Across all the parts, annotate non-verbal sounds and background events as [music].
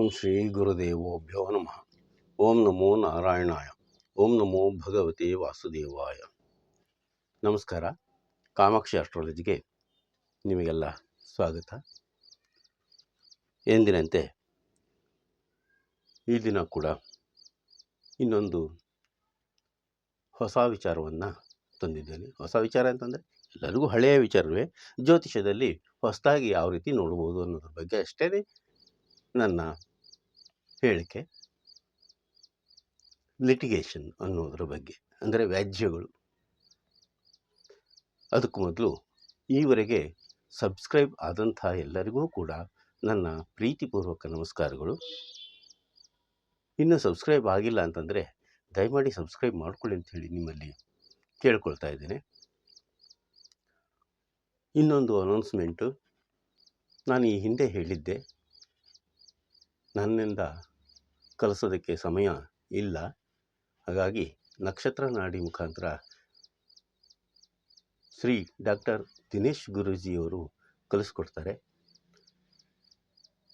ಓಂ ಶ್ರೀ ಗುರುದೇವೋಭ್ಯೋ ನಮಃ ಓಂ ನಮೋ ನಾರಾಯಣಾಯ ಓಂ ನಮೋ ಭಗವತೆ ವಾಸುದೇವಾಯ ನಮಸ್ಕಾರ ಕಾಮಾಕ್ಷಿ ಆಸ್ಟ್ರಾಲಜಿಗೆ ನಿಮಗೆಲ್ಲ ಸ್ವಾಗತ. ಎಂದಿನಂತೆ ಈ ದಿನ ಕೂಡ ಇನ್ನೊಂದು ಹೊಸ ವಿಚಾರವನ್ನು ತಂದಿದ್ದೇನೆ. ಹೊಸ ವಿಚಾರ ಅಂತಂದರೆ ಎಲ್ಲರಿಗೂ ಹಳೆಯ ವಿಚಾರವೇ. ಜ್ಯೋತಿಷ್ಯದಲ್ಲಿ ಹೊಸದಾಗಿ ಯಾವ ರೀತಿ ನೋಡ್ಬೋದು ಅನ್ನೋದ್ರ ಬಗ್ಗೆ ಅಷ್ಟೇ ನನ್ನ ಹೇಳಿಕೆ? ಲಿಟಿಗೇಷನ್ ಅನ್ನೋದ್ರ ಬಗ್ಗೆ, ಅಂದರೆ ವ್ಯಾಜ್ಯಗಳು. ಅದಕ್ಕೂ ಮೊದಲು ಈವರೆಗೆ ಸಬ್ಸ್ಕ್ರೈಬ್ ಆದಂಥ ಎಲ್ಲರಿಗೂ ಕೂಡ ನನ್ನ ಪ್ರೀತಿಪೂರ್ವಕ ನಮಸ್ಕಾರಗಳು. ಇನ್ನು ಸಬ್ಸ್ಕ್ರೈಬ್ ಆಗಿಲ್ಲ ಅಂತಂದರೆ ದಯಮಾಡಿ ಸಬ್ಸ್ಕ್ರೈಬ್ ಮಾಡ್ಕೊಳ್ಳಿ ಅಂಥೇಳಿ ನಿಮ್ಮಲ್ಲಿ ಕೇಳ್ಕೊಳ್ತಾ ಇದ್ದೇನೆ. ಇನ್ನೊಂದು ಅನೌನ್ಸ್ಮೆಂಟು ನಾನು ಈ ಹಿಂದೆ ಹೇಳಿದ್ದೆ. ನನ್ನಿಂದ ಕಲಿಸೋದಕ್ಕೆ ಸಮಯ ಇಲ್ಲ. ಹಾಗಾಗಿ ನಕ್ಷತ್ರ ನಾಡಿ ಮುಖಾಂತರ ಶ್ರೀ ಡಾಕ್ಟರ್ ದಿನೇಶ್ ಗುರೂಜಿಯವರು ಕಲಿಸ್ಕೊಡ್ತಾರೆ.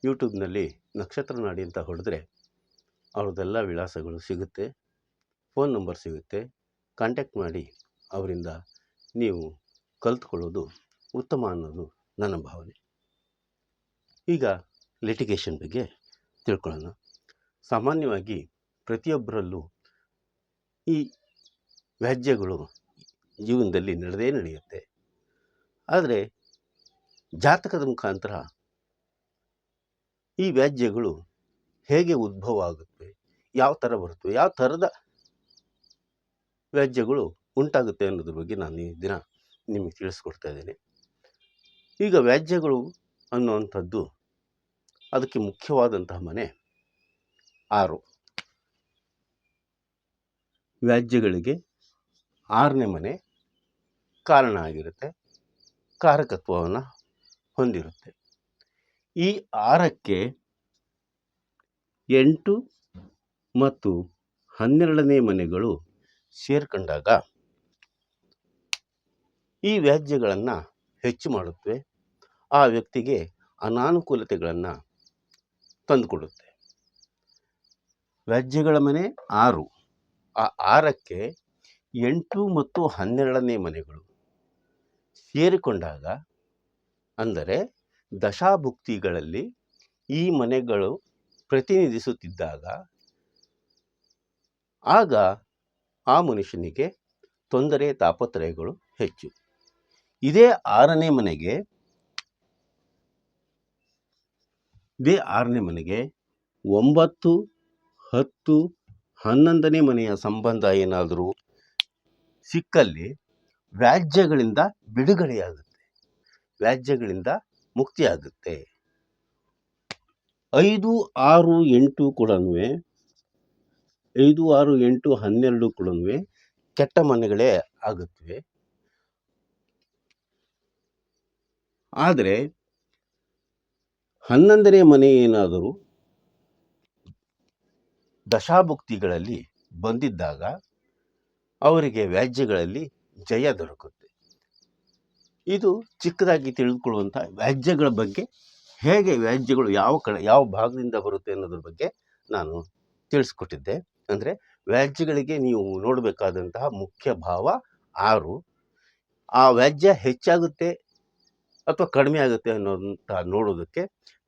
ಯೂಟ್ಯೂಬ್ನಲ್ಲಿ ನಕ್ಷತ್ರ ನಾಡಿ ಅಂತ ಹೊಡೆದ್ರೆ ಅವ್ರದ್ದೆಲ್ಲ ವಿಳಾಸಗಳು ಸಿಗುತ್ತೆ. ಫೋನ್ ನಂಬರ್ ಸಿಗುತ್ತೆ. ಕಾಂಟ್ಯಾಕ್ಟ್ ಮಾಡಿ ಅವರಿಂದ ನೀವು ಕಲ್ತ್ಕೊಳ್ಳೋದು ಉತ್ತಮ ಅನ್ನೋದು ನನ್ನ ಭಾವನೆ. ಈಗ ಲಿಟಿಗೇಷನ್ ಬಗ್ಗೆ ತಿಳ್ಕೊಳ್ಳೋಣ. ಸಾಮಾನ್ಯವಾಗಿ ಪ್ರತಿಯೊಬ್ಬರಲ್ಲೂ ಈ ವ್ಯಾಜ್ಯಗಳು ಜೀವನದಲ್ಲಿ ನಡೆದೇ ನಡೆಯುತ್ತೆ. ಆದರೆ ಜಾತಕದ ಮುಖಾಂತರ ಈ ವ್ಯಾಜ್ಯಗಳು ಹೇಗೆ ಉದ್ಭವ ಆಗುತ್ತವೆ ಯಾವ ಥರ ಬರುತ್ತವೆ ಯಾವ ಥರದ ವ್ಯಾಜ್ಯಗಳು ಉಂಟಾಗುತ್ತೆ ಅನ್ನೋದ್ರ ಬಗ್ಗೆ ನಾನು ಈ ದಿನ ನಿಮಗೆ ತಿಳಿಸ್ಕೊಡ್ತಾ ಇದ್ದೀನಿ. ಈಗ ವ್ಯಾಜ್ಯಗಳು ಅನ್ನುವಂಥದ್ದು ಅದಕ್ಕೆ ಮುಖ್ಯವಾದಂತಹ ಮನೆ ಆರು. ವ್ಯಾಜ್ಯಗಳಿಗೆ ಆರನೇ ಮನೆ ಕಾರಣ ಆಗಿರುತ್ತೆ, ಕಾರಕತ್ವವನ್ನು ಹೊಂದಿರುತ್ತೆ. ಈ ಆರಕ್ಕೆ ಎಂಟು ಮತ್ತು ಹನ್ನೆರಡನೇ ಮನೆಗಳು ಸೇರ್ಕೊಂಡಾಗ ಈ ವ್ಯಾಜ್ಯಗಳನ್ನು ಹೆಚ್ಚು ಮಾಡುತ್ತವೆ. ಆ ವ್ಯಕ್ತಿಗೆ ಅನಾನುಕೂಲತೆಗಳನ್ನು ತಂದುಕೊಡುತ್ತೆ. ವ್ಯಾಜ್ಯಗಳ ಮನೆ ಆರು. ಆ ಆರಕ್ಕೆ ಎಂಟು ಮತ್ತು ಹನ್ನೆರಡನೇ ಮನೆಗಳು. ಸೇರಿಕೊಂಡಾಗ ಅಂದರೆ ದಶಾಭುಕ್ತಿಗಳಲ್ಲಿ ಈ ಮನೆಗಳು ಪ್ರತಿನಿಧಿಸುತ್ತಿದ್ದಾಗ ಆಗ ಆ ಮನುಷ್ಯನಿಗೆ ತೊಂದರೆ, ತಾಪತ್ರಯಗಳು ಹೆಚ್ಚು. ಇದೇ ಆರನೇ ಮನೆಗೆ ಇದೇ ಆರನೇ ಮನೆಗೆ ಒಂಬತ್ತು, ಹತ್ತು, ಹನ್ನೊಂದನೇ ಮನೆಯ ಸಂಬಂಧ ಏನಾದರೂ ಸಿಕ್ಕಲ್ಲಿ ವ್ಯಾಜ್ಯಗಳಿಂದ ಬಿಡುಗಡೆಯಾಗುತ್ತೆ. ವ್ಯಾಜ್ಯಗಳಿಂದ ಮುಕ್ತಿಯಾಗುತ್ತೆ. ಐದು, ಆರು, ಎಂಟು ಕೂಡ ಐದು, ಆರು, ಎಂಟು, ಹನ್ನೆರಡು ಕೂಡ ಕೆಟ್ಟ ಮನೆಗಳೇ ಆಗುತ್ತವೆ. ಆದರೆ ಹನ್ನೊಂದನೇ ಮನೆ ಏನಾದರೂ? ದಶಾಭುಕ್ತಿಗಳಲ್ಲಿ ಬಂದಿದ್ದಾಗ ಅವರಿಗೆ ವ್ಯಾಜ್ಯಗಳಲ್ಲಿ ಜಯ ದೊರಕುತ್ತೆ. ಇದು ಚಿಕ್ಕದಾಗಿ ತಿಳಿದುಕೊಳ್ಳುವಂಥ ವ್ಯಾಜ್ಯಗಳ ಬಗ್ಗೆ ಹೇಗೆ ವ್ಯಾಜ್ಯಗಳು ಯಾವ ಕಡೆ ಯಾವ ಭಾಗದಿಂದ ಬರುತ್ತೆ ಅನ್ನೋದ್ರ ಬಗ್ಗೆ ನಾನು ತಿಳಿಸ್ಕೊಟ್ಟಿದ್ದೆ. ಅಂದರೆ ವ್ಯಾಜ್ಯಗಳಿಗೆ ನೀವು ನೋಡಬೇಕಾದಂತಹ ಮುಖ್ಯ ಭಾವ ಆರು. ಆ ವ್ಯಾಜ್ಯ ಹೆಚ್ಚಾಗುತ್ತೆ ಅಥವಾ ಕಡಿಮೆ ಆಗುತ್ತೆ ಅನ್ನೋಂಥ ನೋಡೋದಕ್ಕೆ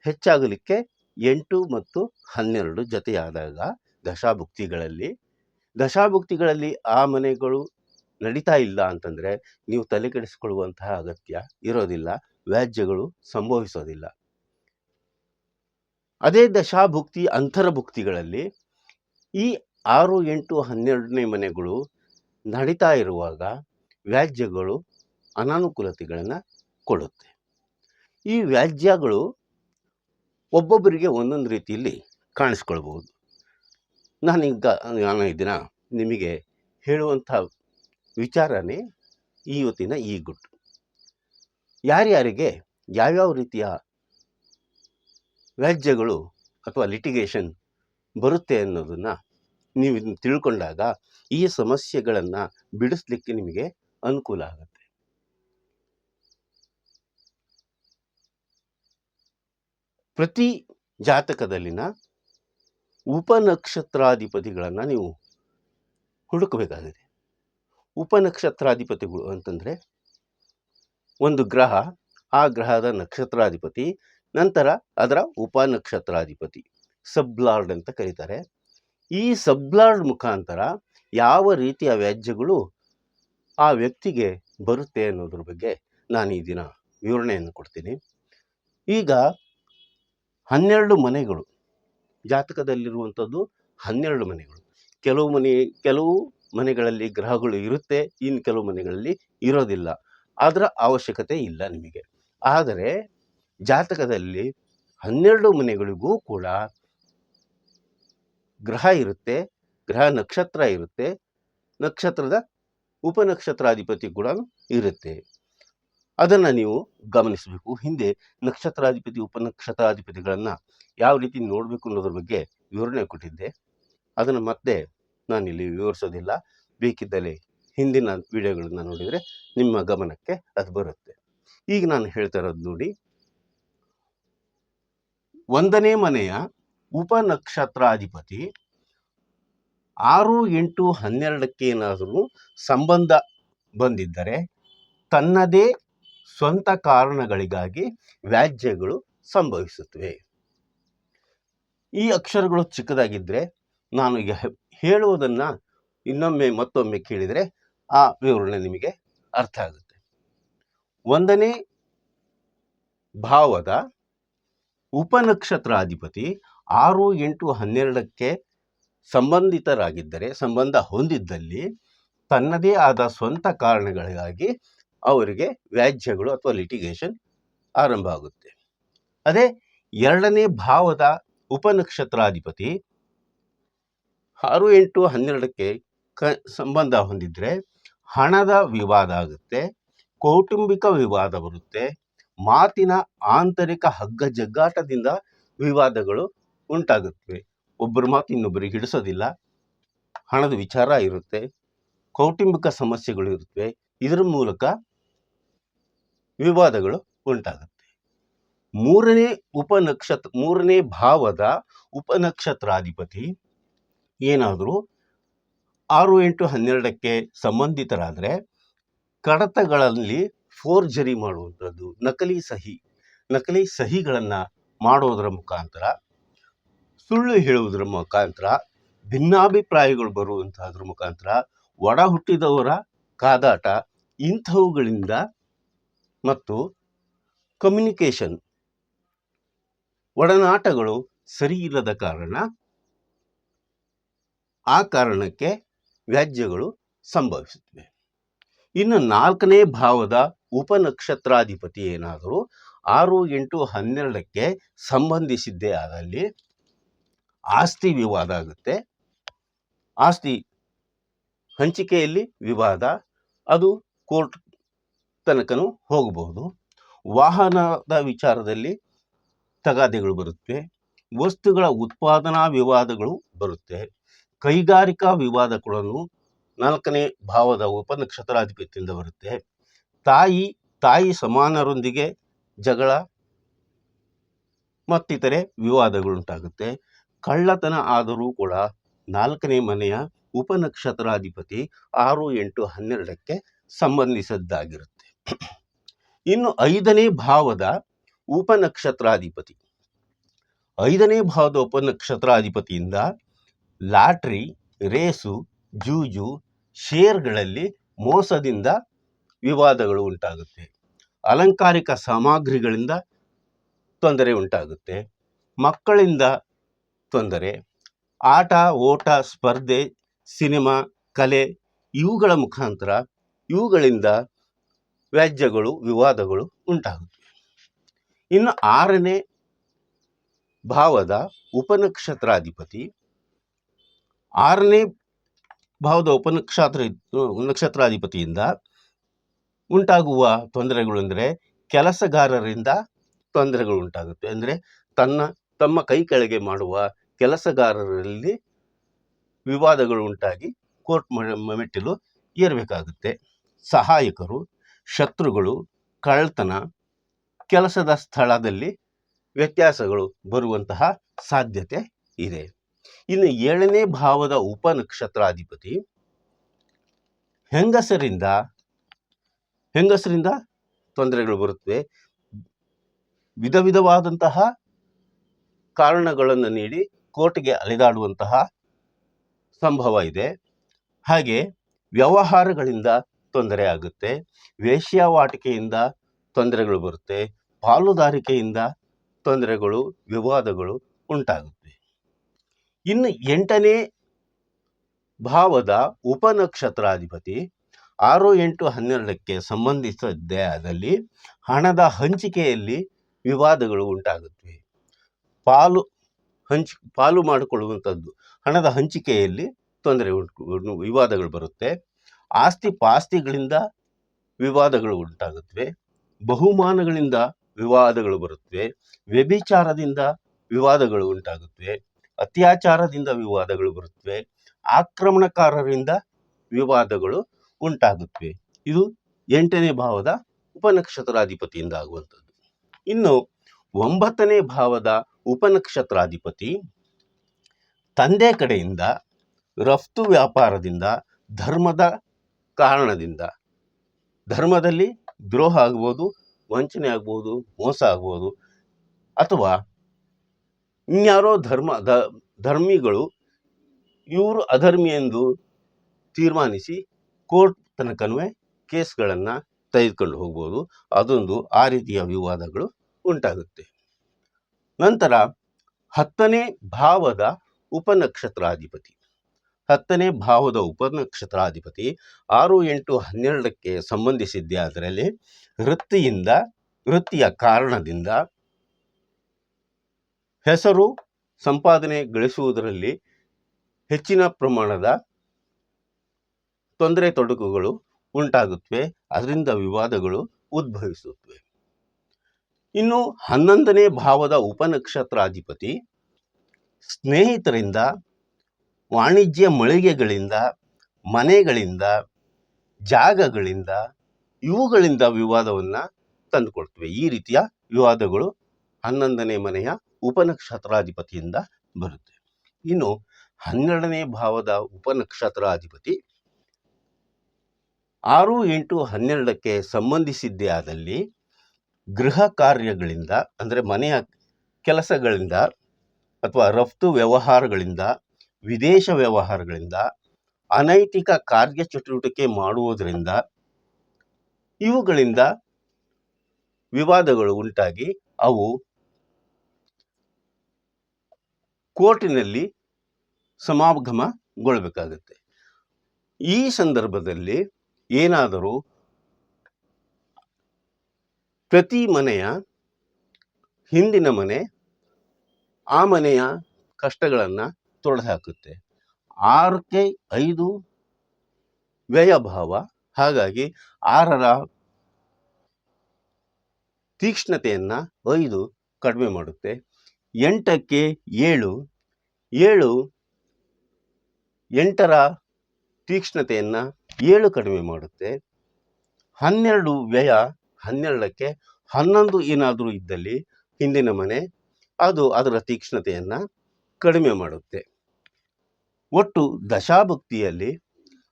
ಹೆಚ್ಚಾಗಲಿಕ್ಕೆ ಎಂಟು ಮತ್ತು ಹನ್ನೆರಡು ಜೊತೆಯಾದಾಗ ದಶಾಭುಕ್ತಿಗಳಲ್ಲಿ ದಶಾಭುಕ್ತಿಗಳಲ್ಲಿ ಆ ಮನೆಗಳು ನಡೀತಾ ಇಲ್ಲ ಅಂತಂದರೆ ನೀವು ತಲೆ ಕೆಡಿಸ್ಕೊಳ್ಳುವಂತಹ ಅಗತ್ಯ ಇರೋದಿಲ್ಲ, ವ್ಯಾಜ್ಯಗಳು ಸಂಭವಿಸೋದಿಲ್ಲ. ಅದೇ ದಶಾಭುಕ್ತಿ ಅಂತರಭುಕ್ತಿಗಳಲ್ಲಿ ಈ ಆರು, ಎಂಟು, ಹನ್ನೆರಡನೇ ಮನೆಗಳು ನಡೀತಾ ಇರುವಾಗ ವ್ಯಾಜ್ಯಗಳು ಅನಾನುಕೂಲತೆಗಳನ್ನು ಕೊಡುತ್ತೆ ಈ ವ್ಯಾಜ್ಯಗಳು ಒಬ್ಬೊಬ್ಬರಿಗೆ ಒಂದೊಂದು ರೀತಿಯಲ್ಲಿ ಕಾಣಿಸ್ಕೊಳ್ಬೋದು ನಾನೀಗ, ನಾನು ಈ ದಿನ ನಿಮಗೆ ಹೇಳುವಂಥ ವಿಚಾರನೇ ಇವತ್ತಿನ ಈ ಗುಟ್ಟು. ಯಾರ್ಯಾರಿಗೆ ಯಾವ್ಯಾವ ರೀತಿಯ ವ್ಯಾಜ್ಯಗಳು ಅಥವಾ ಲಿಟಿಗೇಷನ್ ಬರುತ್ತೆ ಅನ್ನೋದನ್ನು ನೀವು ತಿಳ್ಕೊಂಡಾಗ ಈ ಸಮಸ್ಯೆಗಳನ್ನು ಬಿಡಿಸ್ಲಿಕ್ಕೆ ನಿಮಗೆ ಅನುಕೂಲ ಆಗುತ್ತೆ. ಪ್ರತಿ ಜಾತಕದಲ್ಲಿನ ಉಪನಕ್ಷತ್ರಾಧಿಪತಿಗಳನ್ನು ನೀವು ಹುಡುಕಬೇಕಾಗಿದೆ. ಉಪನಕ್ಷತ್ರಾಧಿಪತಿಗಳು ಅಂತಂದರೆ ಒಂದು ಗ್ರಹ, ಆ ಗ್ರಹದ ನಕ್ಷತ್ರಾಧಿಪತಿ, ನಂತರ ಅದರ ಉಪನಕ್ಷತ್ರಾಧಿಪತಿ, ಸಬ್ಲಾರ್ಡ್ ಅಂತ ಕರೀತಾರೆ. ಈ ಸಬ್ಲಾರ್ಡ್ ಮುಖಾಂತರ ಯಾವ ರೀತಿಯ ವ್ಯಾಜ್ಯಗಳು ಆ ವ್ಯಕ್ತಿಗೆ ಬರುತ್ತೆ ಅನ್ನೋದ್ರ ಬಗ್ಗೆ ನಾನು ಈ ದಿನ ವಿವರಣೆಯನ್ನು ಕೊಡ್ತೀನಿ. ಈಗ ಹನ್ನೆರಡು ಮನೆಗಳು. ಜಾತಕದಲ್ಲಿರುವಂಥದ್ದು ಹನ್ನೆರಡು ಮನೆಗಳು. ಕೆಲವು ಮನೆ, ಕೆಲವು ಮನೆಗಳಲ್ಲಿ ಗ್ರಹಗಳು ಇರುತ್ತೆ, ಇನ್ನು ಕೆಲವು ಮನೆಗಳಲ್ಲಿ ಇರೋದಿಲ್ಲ. ಅದರ ಅವಶ್ಯಕತೆ ಇಲ್ಲ ನಿಮಗೆ. ಆದರೆ ಜಾತಕದಲ್ಲಿ ಹನ್ನೆರಡು ಮನೆಗಳಿಗೂ ಕೂಡ ಗ್ರಹ ಇರುತ್ತೆ, ಗ್ರಹ ನಕ್ಷತ್ರ ಇರುತ್ತೆ, ನಕ್ಷತ್ರದ ಉಪನಕ್ಷತ್ರಾಧಿಪತಿ ಕೂಡ ಇರುತ್ತೆ. ಅದನ್ನು ನೀವು ಗಮನಿಸಬೇಕು. ಹಿಂದೆ ನಕ್ಷತ್ರಾಧಿಪತಿ, ಉಪನಕ್ಷತ್ರಾಧಿಪತಿಗಳನ್ನು ಯಾವ ರೀತಿ ನೋಡಬೇಕು ಅನ್ನೋದ್ರ ಬಗ್ಗೆ ವಿವರಣೆ ಕೊಟ್ಟಿದ್ದೆ. ಅದನ್ನು ಮತ್ತೆ ನಾನಿಲ್ಲಿ ವಿವರಿಸೋದಿಲ್ಲ. ಬೇಕಿದ್ದಲ್ಲಿ ಹಿಂದಿನ ವಿಡಿಯೋಗಳನ್ನು ನೋಡಿದರೆ ನಿಮ್ಮ ಗಮನಕ್ಕೆ ಅದು ಬರುತ್ತೆ. ಈಗ ನಾನು ಹೇಳ್ತಾ ಇರೋದು ನೋಡಿ. ಒಂದನೇ ಮನೆಯ ಉಪನಕ್ಷತ್ರಾಧಿಪತಿ ಆರು ಎಂಟು ಹನ್ನೆರಡಕ್ಕೆ ಏನಾದರೂ ಸಂಬಂಧ ಬಂದಿದ್ದರೆ ತನ್ನದೇ ಸ್ವಂತ ಕಾರಣಗಳಿಗಾಗಿ ವ್ಯಾಜ್ಯಗಳು ಸಂಭವಿಸುತ್ತವೆ. ಈ ಅಕ್ಷರಗಳು ಚಿಕ್ಕದಾಗಿದ್ದರೆ ನಾನು ಹೇಳುವುದನ್ನು ಇನ್ನೊಮ್ಮೆ ಮತ್ತೊಮ್ಮೆ ಕೇಳಿದರೆ ಆ ವಿವರಣೆ ನಿಮಗೆ ಅರ್ಥ ಆಗುತ್ತೆ. ಒಂದನೇ ಭಾವದ ಉಪನಕ್ಷತ್ರಾಧಿಪತಿ ಆರು ಎಂಟು ಹನ್ನೆರಡಕ್ಕೆ ಸಂಬಂಧಿತರಾಗಿದ್ದರೆ, ಸಂಬಂಧ ಹೊಂದಿದ್ದಲ್ಲಿ ತನ್ನದೇ ಆದ ಸ್ವಂತ ಕಾರಣಗಳಿಗಾಗಿ ಅವರಿಗೆ ವ್ಯಾಜ್ಯಗಳು ಅಥವಾ ಲಿಟಿಗೇಷನ್ ಆರಂಭ ಆಗುತ್ತೆ. ಅದೇ ಎರಡನೇ ಭಾವದ ಉಪನಕ್ಷತ್ರಾಧಿಪತಿ ಆರು ಎಂಟು ಹನ್ನೆರಡಕ್ಕೆ ಕ ಸಂಬಂಧ ಹೊಂದಿದ್ರೆ ಹಣದ ವಿವಾದ ಆಗುತ್ತೆ, ಕೌಟುಂಬಿಕ ವಿವಾದ ಬರುತ್ತೆ, ಮಾತಿನ ಆಂತರಿಕ ಹಗ್ಗ ಜಗ್ಗಾಟದಿಂದ ವಿವಾದಗಳು ಉಂಟಾಗುತ್ತವೆ. ಒಬ್ಬರ ಮಾತು ಇನ್ನೊಬ್ಬರಿಗೆ ಹಿಡಿಸೋದಿಲ್ಲ. ಹಣದ ವಿಚಾರ ಇರುತ್ತೆ, ಕೌಟುಂಬಿಕ ಸಮಸ್ಯೆಗಳು ಇರುತ್ತವೆ. ಇದರ ಮೂಲಕ ವಿವಾದಗಳು ಉಂಟಾಗುತ್ತೆ. ಮೂರನೇ ಉಪನಕ್ಷತ್ರ, ಮೂರನೇ ಭಾವದ ಉಪನಕ್ಷತ್ರಾಧಿಪತಿ ಏನಾದರೂ ಆರು ಎಂಟು ಹನ್ನೆರಡಕ್ಕೆ ಸಂಬಂಧಿತರಾದರೆ ಕಡತಗಳಲ್ಲಿ ಫೋರ್ಜರಿ ಮಾಡುವಂಥದ್ದು, ನಕಲಿ ಸಹಿ, ನಕಲಿ ಸಹಿಗಳನ್ನು ಮಾಡೋದರ ಮುಖಾಂತರ, ಸುಳ್ಳು ಹೇಳುವುದರ ಮುಖಾಂತರ, ಭಿನ್ನಾಭಿಪ್ರಾಯಗಳು ಬರುವಂತಹದ್ರ ಮುಖಾಂತರ ಒಡ ಹುಟ್ಟಿದವರ ಕಾದಾಟ ಇಂಥವುಗಳಿಂದ ಮತ್ತು ಕಮ್ಯುನಿಕೇಷನ್ ಒಡನಾಟಗಳು ಸರಿಯಿಲ್ಲದ ಕಾರಣ, ಆ ಕಾರಣಕ್ಕೆ ವ್ಯಾಜ್ಯಗಳು ಸಂಭವಿಸುತ್ತವೆ. ಇನ್ನು ನಾಲ್ಕನೇ ಭಾವದ ಉಪನಕ್ಷತ್ರಾಧಿಪತಿ ಏನಾದರೂ ಆರು ಎಂಟು ಹನ್ನೆರಡಕ್ಕೆ ಸಂಬಂಧಿಸಿದ್ದೇ ಆದಲ್ಲಿ ಆಸ್ತಿ ವಿವಾದ ಆಗುತ್ತೆ. ಆಸ್ತಿ ಹಂಚಿಕೆಯಲ್ಲಿ ವಿವಾದ, ಅದು ಕೋರ್ಟ್ ತನಕನೂ ಹೋಗಬಹುದು. ವಾಹನದ ವಿಚಾರದಲ್ಲಿ ತಗಾದೆಗಳು ಬರುತ್ತವೆ. ವಸ್ತುಗಳ ಉತ್ಪಾದನಾ ವಿವಾದಗಳು ಬರುತ್ತೆ ಕೈಗಾರಿಕಾ ವಿವಾದಗಳನ್ನು ನಾಲ್ಕನೇ ಭಾವದ ಉಪನಕ್ಷತ್ರಾಧಿಪತ್ಯದಿಂದ ಬರುತ್ತೆ. ತಾಯಿ ತಾಯಿ ಸಮಾನರೊಂದಿಗೆ ಜಗಳ ಮತ್ತಿತರೆ ವಿವಾದಗಳುಂಟಾಗುತ್ತೆ. ಕಳ್ಳತನ ಆದರೂ ಕೂಡ ನಾಲ್ಕನೇ ಮನೆಯ ಉಪನಕ್ಷತ್ರಾಧಿಪತಿ ಆರು ಎಂಟು ಹನ್ನೆರಡಕ್ಕೆ ಸಂಬಂಧಿಸಿದ್ದಾಗಿರುತ್ತೆ [clears throat] ಇನ್ನು ಐದನೇ ಭಾವದ ಉಪನಕ್ಷತ್ರಾಧಿಪತಿ. ಐದನೇ ಭಾವದ ಉಪನಕ್ಷತ್ರಾಧಿಪತಿಯಿಂದ ಲಾಟ್ರಿ, ರೇಸು, ಜೂಜು, ಶೇರ್ಗಳಲ್ಲಿ ಮೋಸದಿಂದ ವಿವಾದಗಳು ಉಂಟಾಗುತ್ತೆ. ಅಲಂಕಾರಿಕ ಸಾಮಗ್ರಿಗಳಿಂದ ತೊಂದರೆ ಉಂಟಾಗುತ್ತೆ. ಮಕ್ಕಳಿಂದ ತೊಂದರೆ, ಆಟ, ಓಟ, ಸ್ಪರ್ಧೆ, ಸಿನಿಮಾ, ಕಲೆ ಇವುಗಳ ಮುಖಾಂತರ ಇವುಗಳಿಂದ ವ್ಯಾಜ್ಯಗಳು, ವಿವಾದಗಳು ಉಂಟಾಗುತ್ತವೆ. ಇನ್ನು ಆರನೇ ಭಾವದ ಉಪನಕ್ಷತ್ರಾಧಿಪತಿ, ಆರನೇ ಭಾವದ ಉಪನಕ್ಷತ್ರ ನಕ್ಷತ್ರಾಧಿಪತಿಯಿಂದ ಉಂಟಾಗುವ ತೊಂದರೆಗಳು ಅಂದರೆ ಕೆಲಸಗಾರರಿಂದ ತೊಂದರೆಗಳು ಉಂಟಾಗುತ್ತೆ. ಅಂದರೆ ತನ್ನ, ತಮ್ಮ ಕೈ ಕೆಳಗೆ ಮಾಡುವ ಕೆಲಸಗಾರರಲ್ಲಿ ವಿವಾದಗಳು ಉಂಟಾಗಿ ಕೋರ್ಟ್ ಮೆಟ್ಟಿಲು ಏರಬೇಕಾಗುತ್ತೆ. ಸಹಾಯಕರು ಶತ್ರುಗಳು, ಕಳ್ಳತನ, ಕೆಲಸದ ಸ್ಥಳದಲ್ಲಿ ವ್ಯತ್ಯಾಸಗಳು ಬರುವಂತಹ ಸಾಧ್ಯತೆ ಇದೆ. ಇನ್ನು ಏಳನೇ ಭಾವದ ಉಪನಕ್ಷತ್ರಾಧಿಪತಿ ಹೆಂಗಸರಿಂದ ಹೆಂಗಸರಿಂದ ತೊಂದರೆಗಳು ಬರುತ್ತವೆ? ವಿಧ ವಿಧವಾದಂತಹ ಕಾರಣಗಳನ್ನು ನೀಡಿ ಕೋರ್ಟ್ಗೆ ಅಲೆದಾಡುವಂತಹ ಸಂಭವ ಇದೆ. ಹಾಗೆ ವ್ಯವಹಾರಗಳಿಂದ ತೊಂದರೆ ಆಗುತ್ತೆ. ವೇಶ್ಯಾವಾಟಿಕೆಯಿಂದ ತೊಂದರೆಗಳು ಬರುತ್ತೆ. ಪಾಲುದಾರಿಕೆಯಿಂದ ತೊಂದರೆಗಳು, ವಿವಾದಗಳು ಉಂಟಾಗುತ್ತೆ. ಇನ್ನು ಎಂಟನೇ ಭಾವದ ಉಪನಕ್ಷತ್ರಾಧಿಪತಿ ಆರು ಎಂಟು ಹನ್ನೆರಡಕ್ಕೆ ಸಂಬಂಧಿಸಿದ್ದೇ ಆದಲ್ಲಿ ಹಣದ ಹಂಚಿಕೆಯಲ್ಲಿ ವಿವಾದಗಳು ಉಂಟಾಗುತ್ತವೆ. ಪಾಲು ಹಂಚಿ ಪಾಲು ಮಾಡಿಕೊಳ್ಳುವಂಥದ್ದು ಹಣದ ಹಂಚಿಕೆಯಲ್ಲಿ ತೊಂದರೆ ಉಂಟು, ವಿವಾದಗಳು ಬರುತ್ತೆ. ಆಸ್ತಿ ಪಾಸ್ತಿಗಳಿಂದ ವಿವಾದಗಳು ಉಂಟಾಗುತ್ತವೆ, ಬಹುಮಾನಗಳಿಂದ ವಿವಾದಗಳು ಬರುತ್ತವೆ, ವ್ಯಭಿಚಾರದಿಂದ ವಿವಾದಗಳು ಉಂಟಾಗುತ್ತವೆ, ಅತ್ಯಾಚಾರದಿಂದ ವಿವಾದಗಳು ಬರುತ್ತವೆ, ಆಕ್ರಮಣಕಾರರಿಂದ ವಿವಾದಗಳು ಉಂಟಾಗುತ್ತವೆ. ಇದು ಎಂಟನೇ ಭಾವದ ಉಪನಕ್ಷತ್ರಾಧಿಪತಿಯಿಂದ ಆಗುವಂಥದ್ದು. ಇನ್ನು ಒಂಬತ್ತನೇ ಭಾವದ ಉಪನಕ್ಷತ್ರಾಧಿಪತಿ ತಂದೆ ಕಡೆಯಿಂದ ರಫ್ತು ವ್ಯಾಪಾರದಿಂದ ಧರ್ಮದ ಕಾರಣದಿಂದ ಧರ್ಮದಲ್ಲಿ ದ್ರೋಹ ಆಗ್ಬೋದು, ವಂಚನೆ ಆಗ್ಬೋದು, ಮೋಸ ಆಗ್ಬೋದು ಅಥವಾ ಇನ್ಯಾರೋ ಧರ್ಮ ಧರ್ಮಿಗಳು ಇವರು ಅಧರ್ಮಿ ಎಂದು ತೀರ್ಮಾನಿಸಿ ಕೋರ್ಟ್ ತನಕನೂ ಕೇಸ್ಗಳನ್ನು ತೆಗೆದುಕೊಂಡು ಹೋಗ್ಬೋದು. ಅದೊಂದು ಆ ರೀತಿಯ ವಿವಾದಗಳು ಉಂಟಾಗುತ್ತೆ. ನಂತರ ಹತ್ತನೇ ಭಾವದ ಉಪನಕ್ಷತ್ರಾಧಿಪತಿ. ಹತ್ತನೇ ಭಾವದ ಉಪನಕ್ಷತ್ರಾಧಿಪತಿ ಆರು ಎಂಟು ಹನ್ನೆರಡಕ್ಕೆ ಸಂಬಂಧಿಸಿದ್ದೇ ಅದರಲ್ಲಿ ವೃತ್ತಿಯಿಂದ, ವೃತ್ತಿಯ ಕಾರಣದಿಂದ ಹೆಸರು ಸಂಪಾದನೆ ಗಳಿಸುವುದರಲ್ಲಿ ಹೆಚ್ಚಿನ ಪ್ರಮಾಣದ ತೊಂದರೆ ತೊಡಕುಗಳು ಉಂಟಾಗುತ್ತವೆ. ಅದರಿಂದ ವಿವಾದಗಳು ಉದ್ಭವಿಸುತ್ತವೆ. ಇನ್ನು ಹನ್ನೊಂದನೇ ಭಾವದ ಉಪನಕ್ಷತ್ರಾಧಿಪತಿ ಸ್ನೇಹಿತರಿಂದ ವಾಣಿಜ್ಯ ಮಳಿಗೆಗಳಿಂದ, ಮನೆಗಳಿಂದ, ಜಾಗಗಳಿಂದ ಇವುಗಳಿಂದ ವಿವಾದವನ್ನು ತಂದುಕೊಡ್ತವೆ. ಈ ರೀತಿಯ ವಿವಾದಗಳು ಹನ್ನೊಂದನೇ ಮನೆಯ ಉಪನಕ್ಷತ್ರಾಧಿಪತಿಯಿಂದ ಬರುತ್ತೆ. ಇನ್ನು ಹನ್ನೆರಡನೇ ಭಾವದ ಉಪನಕ್ಷತ್ರಾಧಿಪತಿ ಆರು ಎಂಟು ಹನ್ನೆರಡಕ್ಕೆ ಸಂಬಂಧಿಸಿದ್ದೇ ಆದಲ್ಲಿ ಗೃಹ ಕಾರ್ಯಗಳಿಂದ, ಅಂದರೆ ಮನೆಯ ಕೆಲಸಗಳಿಂದ ಅಥವಾ ರಫ್ತು ವ್ಯವಹಾರಗಳಿಂದ ವಿದೇಶ ವ್ಯವಹಾರಗಳಿಂದ ಅನೈತಿಕ ಕಾರ್ಯಚಟುವಟಿಕೆ ಮಾಡುವುದರಿಂದ ಇವುಗಳಿಂದ ವಿವಾದಗಳು ಉಂಟಾಗಿ ಅವು ಕೋರ್ಟಿನಲ್ಲಿ ಸಮಾಗಮಗೊಳ್ಳಬೇಕಾಗುತ್ತೆ. ಈ ಸಂದರ್ಭದಲ್ಲಿ ಏನಾದರೂ ಪ್ರತಿ ಮನೆಯ ಹಿಂದಿನ ಮನೆ, ಆ ಮನೆಯ ಕಷ್ಟಗಳನ್ನು ತೊಡೆದುಹಾಕುತ್ತೆ ಆರಕ್ಕೆ ಐದು ವ್ಯಯಭಾವ. ಹಾಗಾಗಿ ಆರರ ತೀಕ್ಷ್ಣತೆಯನ್ನು ಐದು ಕಡಿಮೆ ಮಾಡುತ್ತೆ. ಎಂಟಕ್ಕೆ ಏಳು. ಏಳು ಎಂಟರ ತೀಕ್ಷ್ಣತೆಯನ್ನು ಏಳು ಕಡಿಮೆ ಮಾಡುತ್ತೆ. ಹನ್ನೆರಡು ವ್ಯಯ ಹನ್ನೆರಡಕ್ಕೆ ಹನ್ನೊಂದು ಏನಾದರೂ ಇದ್ದಲ್ಲಿ ಹಿಂದಿನ ಮನೆ ಅದು ಅದರ ತೀಕ್ಷ್ಣತೆಯನ್ನು ಕಡಿಮೆ ಮಾಡುತ್ತೆ. ಒಟ್ಟು ದಶಾಭಕ್ತಿಯಲ್ಲಿ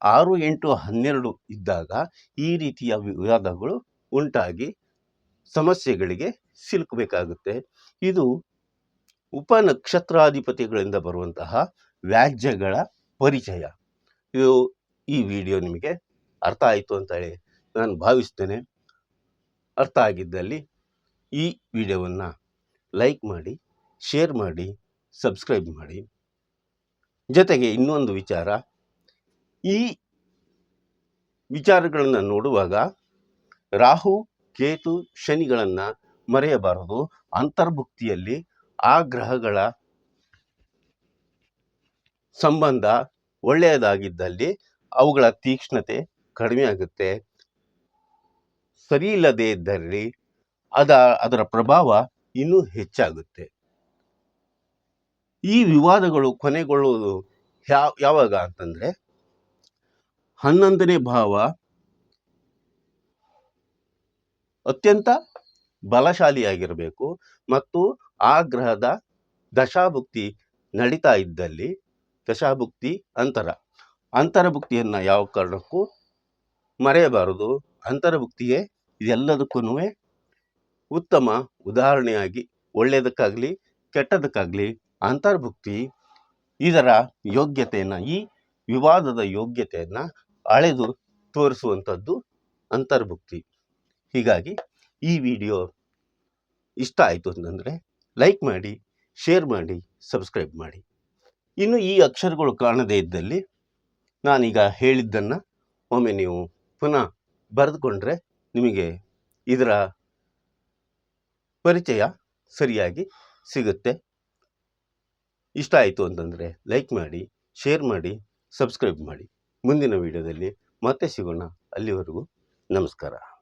ಆರು ಎಂಟು ಹನ್ನೆರಡು ಇದ್ದಾಗ ಈ ರೀತಿಯ ವಿವಾದಗಳು ಉಂಟಾಗಿ ಸಮಸ್ಯೆಗಳಿಗೆ ಸಿಲುಕಬೇಕಾಗುತ್ತೆ. ಇದು ಉಪನಕ್ಷತ್ರಾಧಿಪತಿಗಳಿಂದ ಬರುವಂತಹ ವ್ಯಾಜ್ಯಗಳ ಪರಿಚಯ. ಇದು ಈ ವಿಡಿಯೋ ನಿಮಗೆ ಅರ್ಥ ಆಯಿತು ಅಂತ ಹೇಳಿ ನಾನು ಭಾವಿಸ್ತೇನೆ. ಅರ್ಥ ಆಗಿದ್ದಲ್ಲಿ ಈ ವಿಡಿಯೋವನ್ನು ಲೈಕ್ ಮಾಡಿ, ಶೇರ್ ಮಾಡಿ, ಸಬ್ಸ್ಕ್ರೈಬ್ ಮಾಡಿ. ಜೊತೆಗೆ ಇನ್ನೊಂದು ವಿಚಾರ. ಈ ವಿಚಾರಗಳನ್ನು ನೋಡುವಾಗ ರಾಹು, ಕೇತು, ಶನಿಗಳನ್ನು ಮರೆಯಬಾರದು. ಅಂತರ್ಭುಕ್ತಿಯಲ್ಲಿ ಆ ಗ್ರಹಗಳ ಸಂಬಂಧ ಒಳ್ಳೆಯದಾಗಿದ್ದಲ್ಲಿ ಅವುಗಳ ತೀಕ್ಷ್ಣತೆ ಕಡಿಮೆ ಆಗುತ್ತೆ. ಸರಿ ಇಲ್ಲದೇ ಇದ್ದಲ್ಲಿ ಅದ, ಅದರ ಪ್ರಭಾವ ಇನ್ನೂ ಹೆಚ್ಚಾಗುತ್ತೆ. ಈ ವಿವಾದಗಳು ಕೊನೆಗೊಳ್ಳುವುದು ಯಾವ ಯಾವಾಗ ಅಂತಂದರೆ ಹನ್ನೊಂದನೇ ಭಾವ ಅತ್ಯಂತ ಬಲಶಾಲಿಯಾಗಿರಬೇಕು ಮತ್ತು ಆ ಗ್ರಹದ ದಶಾಭುಕ್ತಿ ನಡೀತಾ ಇದ್ದಲ್ಲಿ ದಶಾಭುಕ್ತಿ ಅಂತರ. ಅಂತರಭುಕ್ತಿಯನ್ನು ಯಾವ ಕಾರಣಕ್ಕೂ ಮರೆಯಬಾರದು. ಅಂತರಭುಕ್ತಿಯೇ ಇದೆಲ್ಲದಕ್ಕೂ ಉತ್ತಮ ಉದಾಹರಣೆಯಾಗಿ ಒಳ್ಳೆಯದಕ್ಕಾಗಲಿ ಕೆಟ್ಟದಕ್ಕಾಗಲಿ ಅಂತರ್ಭುಕ್ತಿ ಇದರ ಯೋಗ್ಯತೆಯನ್ನು, ಈ ವಿವಾದದ ಯೋಗ್ಯತೆಯನ್ನು ಅಳೆದು ತೋರಿಸುವಂಥದ್ದು ಅಂತರ್ಭುಕ್ತಿ. ಹೀಗಾಗಿ ಈ ವಿಡಿಯೋ ಇಷ್ಟ ಆಯಿತು ಅಂತಂದರೆ ಲೈಕ್ ಮಾಡಿ, ಶೇರ್ ಮಾಡಿ, ಸಬ್ಸ್ಕ್ರೈಬ್ ಮಾಡಿ. ಇನ್ನು ಈ ಅಕ್ಷರಗಳು ಕಾಣದೇ ಇದ್ದಲ್ಲಿ ನಾನೀಗ ಹೇಳಿದ್ದನ್ನು ಒಮ್ಮೆ ನೀವು ಪುನಃ ಬರೆದುಕೊಂಡ್ರೆ ನಿಮಗೆ ಇದರ ಪರಿಚಯ ಸರಿಯಾಗಿ ಸಿಗುತ್ತೆ. ಇಷ್ಟ ಆಯಿತು ಅಂತಂದರೆ ಲೈಕ್ ಮಾಡಿ ಶೇರ್ ಮಾಡಿ ಸಬ್ಸ್ಕ್ರೈಬ್ ಮಾಡಿ. ಮುಂದಿನ ವೀಡಿಯೋದಲ್ಲಿ ಮತ್ತೆ ಸಿಗೋಣ. ಅಲ್ಲಿವರೆಗೂ ನಮಸ್ಕಾರ.